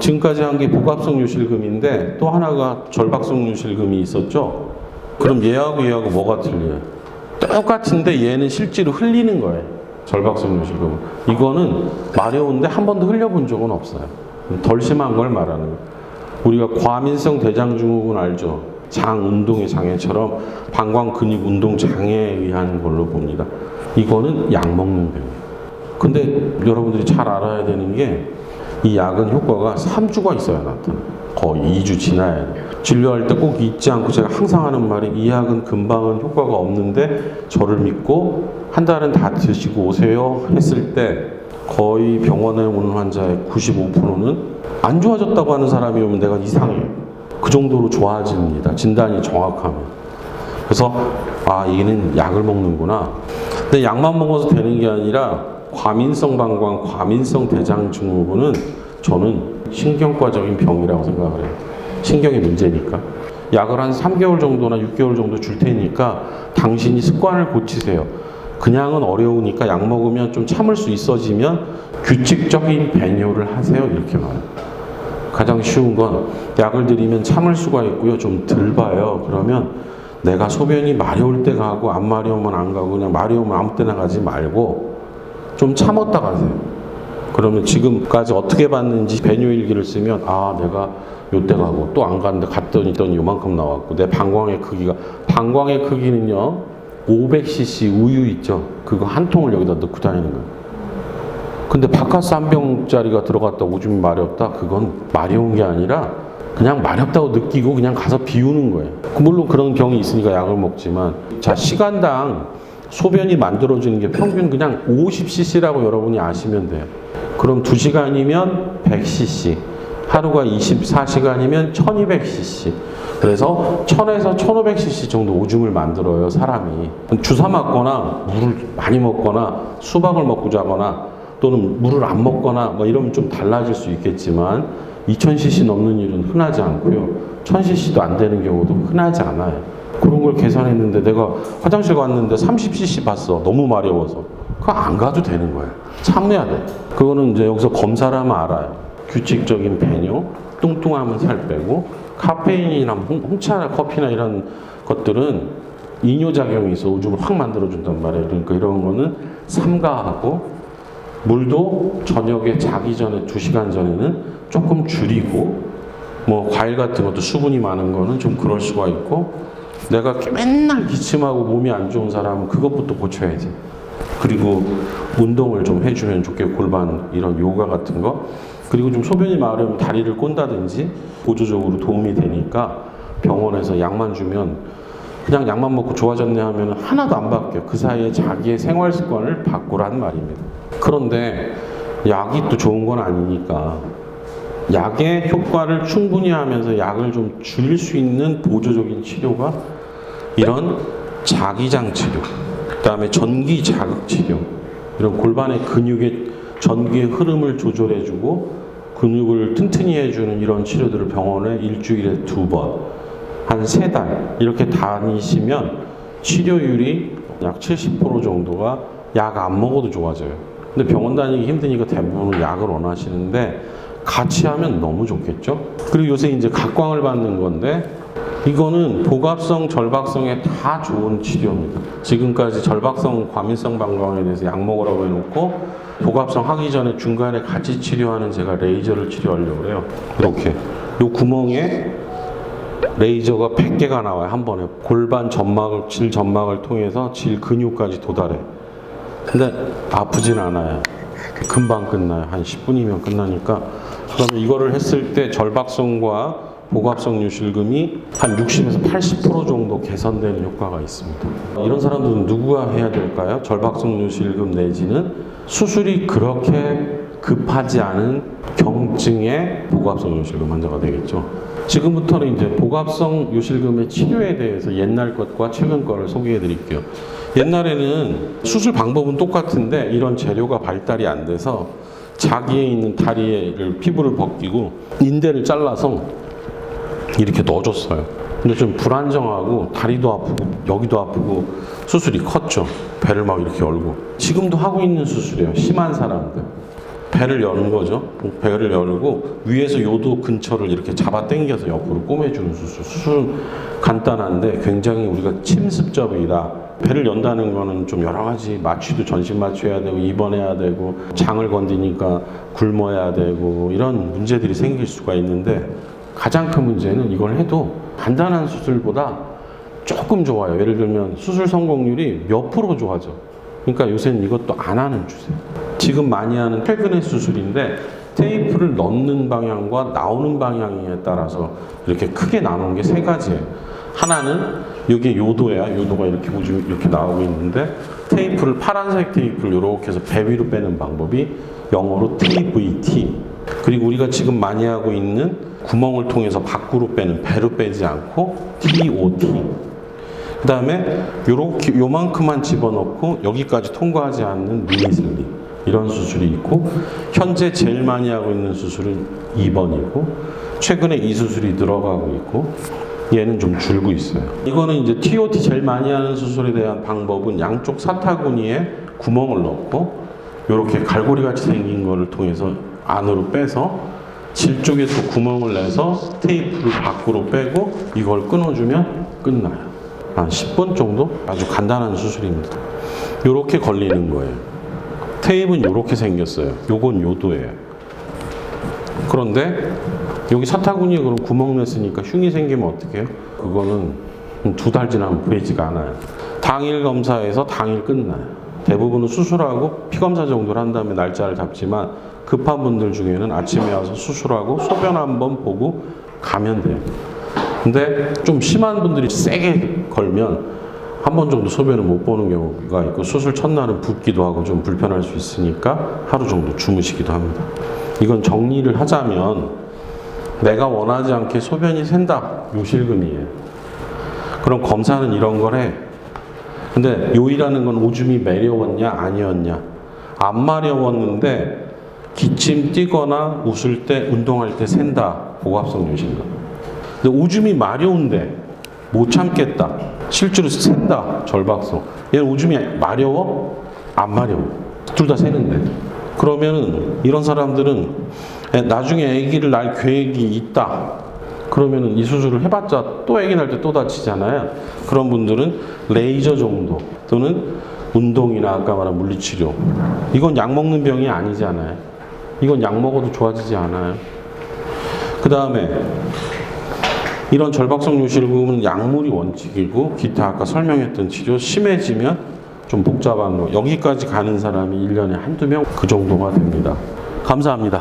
지금까지 한 게 복합성 요실금인데 또 하나가 절박성 요실금이 있었죠. 그럼 얘하고 얘하고 뭐가 틀려요? 똑같은데 얘는 실제로 흘리는 거예요. 절박성 요실금. 이거는 마려운데 한 번도 흘려본 적은 없어요. 덜 심한 걸 말하는 거예요. 우리가 과민성 대장증후군 알죠? 장 운동의 장애처럼 방광 근육 운동 장애에 의한 걸로 봅니다. 이거는 약 먹는 병이에요. 근데 여러분들이 잘 알아야 되는 게 이 약은 효과가 3주가 있어야 나타나. 거의 2주 지나야 돼. 진료할 때 꼭 잊지 않고 제가 항상 하는 말이 이 약은 금방은 효과가 없는데 저를 믿고 한 달은 다 드시고 오세요 했을 때 거의 병원에 오는 환자의 95%는 안 좋아졌다고 하는 사람이 오면 내가 이상해. 그 정도로 좋아집니다. 진단이 정확하면. 그래서 아 얘는 약을 먹는구나. 근데 약만 먹어서 되는 게 아니라 과민성 방광, 과민성 대장 증후군은 저는 신경과적인 병이라고 생각을 해요. 신경의 문제니까. 약을 한 3개월 정도나 6개월 정도 줄 테니까 당신이 습관을 고치세요. 그냥은 어려우니까 약 먹으면 좀 참을 수 있어지면 규칙적인 배뇨를 하세요. 이렇게 말해요. 가장 쉬운 건 약을 드리면 참을 수가 있고요. 좀 덜 봐요. 그러면 내가 소변이 마려울 때 가고 안 마려우면 안 가고 그냥 마려우면 아무 때나 가지 말고 좀 참았다 가세요. 그러면 지금까지 어떻게 봤는지 배뇨 일기를 쓰면 아 내가 요때 가고 또 안 갔는데 갔더니 또 요만큼 나왔고 내 방광의 크기가 방광의 크기는요 500cc 우유 있죠 그거 한 통을 여기다 넣고 다니는 거예요. 근데 바카스 한 병짜리가 들어갔다 오줌이 마렵다 그건 마려운 게 아니라 그냥 마렵다고 느끼고 그냥 가서 비우는 거예요. 그 물론 그런 병이 있으니까 약을 먹지만 자 시간당 소변이 만들어지는 게 평균 그냥 50cc라고 여러분이 아시면 돼요. 그럼 2시간이면 100cc, 하루가 24시간이면 1200cc. 그래서 1000에서 1500cc 정도 오줌을 만들어요, 사람이. 주사 맞거나 물을 많이 먹거나 수박을 먹고 자거나 또는 물을 안 먹거나 뭐 이러면 좀 달라질 수 있겠지만 2000cc 넘는 일은 흔하지 않고요. 1000cc도 안 되는 경우도 흔하지 않아요. 그런 걸 계산했는데 내가 화장실 갔는데 30cc 봤어. 너무 마려워서. 그거 안 가도 되는 거야. 참내야 돼. 그거는 이제 여기서 검사를 하면 알아요. 규칙적인 배뇨, 뚱뚱하면 살 빼고, 카페인이나 홍- 홍차나 커피나 이런 것들은 이뇨작용이 있어 오줌을 확 만들어준단 말이에요. 그러니까 이런 거는 삼가하고, 물도 저녁에 자기 전에 2시간 전에는 조금 줄이고 뭐 과일 같은 것도 수분이 많은 거는 좀 그럴 수가 있고 내가 맨날 기침하고 몸이 안 좋은 사람은 그것부터 고쳐야지. 그리고 운동을 좀 해주면 좋겠고 골반 이런 요가 같은 거 그리고 좀 소변이 마르면 다리를 꼰다든지 보조적으로 도움이 되니까 병원에서 약만 주면 그냥 약만 먹고 좋아졌네 하면 하나도 안 바뀌어. 그 사이에 자기의 생활 습관을 바꾸란 말입니다. 그런데 약이 또 좋은 건 아니니까 약의 효과를 충분히 하면서 약을 좀 줄일 수 있는 보조적인 치료가 이런 자기장 치료, 그다음에 전기 자극 치료, 이런 골반의 근육의 전기의 흐름을 조절해주고 근육을 튼튼히 해주는 이런 치료들을 병원에 일주일에 두 번, 한 세 달 이렇게 다니시면 치료율이 약 70% 정도가 약 안 먹어도 좋아져요. 근데 병원 다니기 힘드니까 대부분 약을 원하시는데 같이 하면 너무 좋겠죠? 그리고 요새 이제 각광을 받는 건데 이거는 복합성, 절박성에 다 좋은 치료입니다. 지금까지 절박성, 과민성 방광에 대해서 약 먹으라고 해놓고 복합성 하기 전에 중간에 같이 치료하는 제가 레이저를 치료하려고 해요. 이렇게. 요 구멍에 레이저가 100개가 나와요. 한 번에. 골반 점막을, 질 점막을 통해서 질 근육까지 도달해. 근데 아프진 않아요. 금방 끝나요. 한 10분이면 끝나니까. 그러면 이거를 했을 때 절박성과 복합성 요실금이 한 60에서 80% 정도 개선되는 효과가 있습니다. 이런 사람들은 누구가 해야 될까요? 절박성 요실금 내지는 수술이 그렇게 급하지 않은 경증의 복합성 요실금 환자가 되겠죠. 지금부터는 이제 복합성 요실금의 치료에 대해서 옛날 것과 최근 거를 소개해 드릴게요. 옛날에는 수술 방법은 똑같은데 이런 재료가 발달이 안 돼서 자기에 있는 다리를 피부를 벗기고 인대를 잘라서 이렇게 넣어줬어요. 근데 좀 불안정하고 다리도 아프고 여기도 아프고 수술이 컸죠. 배를 막 이렇게 열고 지금도 하고 있는 수술이에요. 심한 사람들. 배를 여는 거죠. 배를 열고 위에서 요도 근처를 이렇게 잡아 당겨서 옆으로 꼬매주는 수술. 수술은 간단한데 굉장히 우리가 침습적이다. 배를 연다는 거는 좀 여러 가지 마취도 전신 마취해야 되고 입원해야 되고 장을 건드니까 굶어야 되고 이런 문제들이 생길 수가 있는데 가장 큰 문제는 이걸 해도 간단한 수술보다 조금 좋아요. 예를 들면 수술 성공률이 몇 프로 좋아져. 그러니까 요새는 이것도 안 하는 추세. 지금 많이 하는 최근의 수술인데 테이프를 넣는 방향과 나오는 방향에 따라서 이렇게 크게 나누는 게 세 가지예요. 하나는 이게 요도야. 요도가 이렇게 우주 이렇게 나오고 있는데 테이프를 파란색 테이프를 이렇게 해서 배 위로 빼는 방법이 영어로 TVT. 그리고 우리가 지금 많이 하고 있는 구멍을 통해서 밖으로 빼는 배로 빼지 않고 TOT. 그 다음에 요렇게 요만큼만 집어넣고 여기까지 통과하지 않는 미니슬립 이런 수술이 있고 현재 제일 많이 하고 있는 수술은 2번이고 최근에 이 수술이 들어가고 있고 얘는 좀 줄고 있어요. 이거는 이제 TOT 제일 많이 하는 수술에 대한 방법은 양쪽 사타구니에 구멍을 넣고 이렇게 갈고리 같이 생긴 거를 통해서 안으로 빼서 질 쪽에 또 구멍을 내서 테이프를 밖으로 빼고 이걸 끊어주면 끝나요. 한 10분 정도? 아주 간단한 수술입니다. 이렇게 걸리는 거예요. 테이프는 이렇게 생겼어요. 요건 요도예요. 그런데 여기 사타구니에 그럼 구멍 냈으니까 흉이 생기면 어떻게 해요? 그거는 두 달 지나면 보이지가 않아요. 당일 검사에서 당일 끝나요. 대부분은 수술하고 피검사 정도를 한 다음에 날짜를 잡지만 급한 분들 중에는 아침에 와서 수술하고 소변 한번 보고 가면 돼요. 근데 좀 심한 분들이 세게 걸면 한 번 정도 소변을 못 보는 경우가 있고 수술 첫날은 붓기도 하고 좀 불편할 수 있으니까 하루 정도 주무시기도 합니다. 이건 정리를 하자면 내가 원하지 않게 소변이 샌다. 요실금이에요. 그럼 검사는 이런 걸 해. 근데 요이라는 건 오줌이 매려웠냐 아니었냐 안 마려웠는데 기침 뛰거나 웃을 때 운동할 때 샌다 고압성 요실금 근데 오줌이 마려운데 못 참겠다 실제로 샌다 절박성 얘는 오줌이 마려워 안 마려워 둘 다 새는데 그러면은 이런 사람들은 애- 나중에 아기를 낳을 계획이 있다 그러면은 이 수술을 해봤자 또 아기 날때또 다치잖아요. 그런 분들은 레이저 정도 또는 운동이나 아까 말한 물리치료. 이건 약 먹는 병이 아니잖아요. 이건 약 먹어도 좋아지지 않아요. 그 다음에 이런 절박성 요실금은 약물이 원칙이고 기타 아까 설명했던 치료 심해지면 좀 복잡한 거 여기까지 가는 사람이 1년에 한두 명 그 정도가 됩니다. 감사합니다.